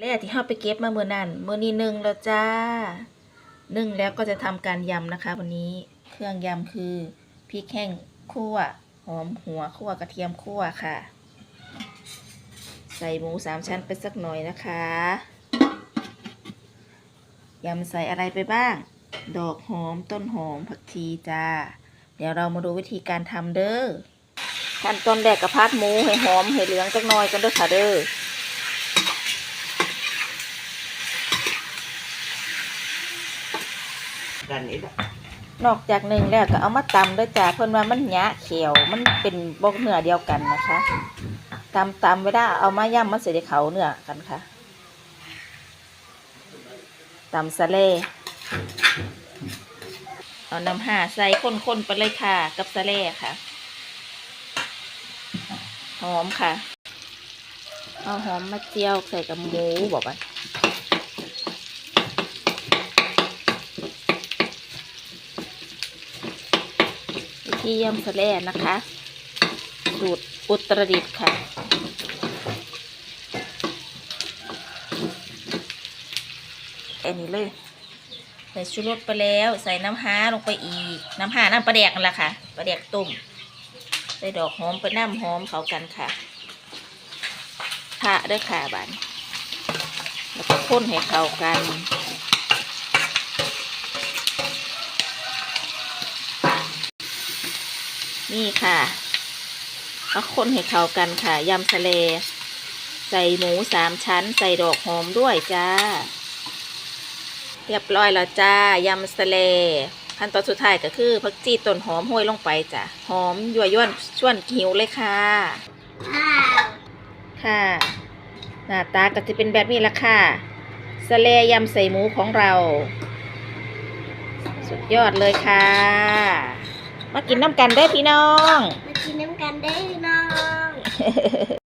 แล้วที่เฮาไปเก็บมาเมื่อนั้นเมื้อนี้นึ่งแล้วจ้านึ่งแล้วก็จะทำการยำนะคะ วันนี้เครื่องยำคือพริกแห้งคั่วหอมหัวคั่วกระเทียมคั่วค่ะ ใส่หมูสามชั้นไปสักหน่อยนะคะยำใส่อะไรไปบ้าง ดอกหอมต้นหอมผักชีจ้า เดี๋ยวเรามาดูวิธีการทำเด้อขั้นตอนแรกกระพัดหมูให้หอมให้เหลืองจักหน่อยกันเด้อค่ะเด้อ กันนี้แหละนอกจากหนึ่งแล้วก็เอามาตำด้วยจ้าเพิ่นว่ามันหยะเขียวมันเป็นบกเนื้อเดียวกันนะคะตำตำเวลาเอามาย่ำมันเสียเขาเนื้อกันค่ะตำสะเลเอาน้ำห่าใส่ข้นๆไปเลยค่ะ กับสะเลค่ะหอมค่ะ เอาหอมมาเจียวใส่กับหมูบอกว่า วิธียำสแลนะคะ สูตรอุตรดิตถ์ค่ะ อันนี้เลย ใส่ชูรสไปแล้ว ใส่น้ำฮาลงไปอีก น้ำฮาน้ำปลาแดกนั่นแหละค่ะปลาแดกตุ่มใส่ดอกหอมไปน้ำหอมเขากันค่ะทะด้วยค่ะบานแล้วก็ข้นให้เข้ากัน นี่ค่ะก็คนให้เข้ากันค่ะยำทะเล ใส่หมูสามชั้น ใส่ดอกหอมด้วยจ้า เรียบร้อยแล้วจ้ายำทะเลขั้นตอนสุดท้ายก็คือผักจีต้นหอมห้อยลงไปจ้ะหอมยั่วยวนชวนหิวเลยค่ะค่ะ หน้าตาก็จะเป็นแบบนี้ละค่ะสะเลยำใส่หมูของเรา สุดยอดเลยค่ะ มากินน้ำกันได้อพี่น้อง มากินน้ำกันได้พี่น้อง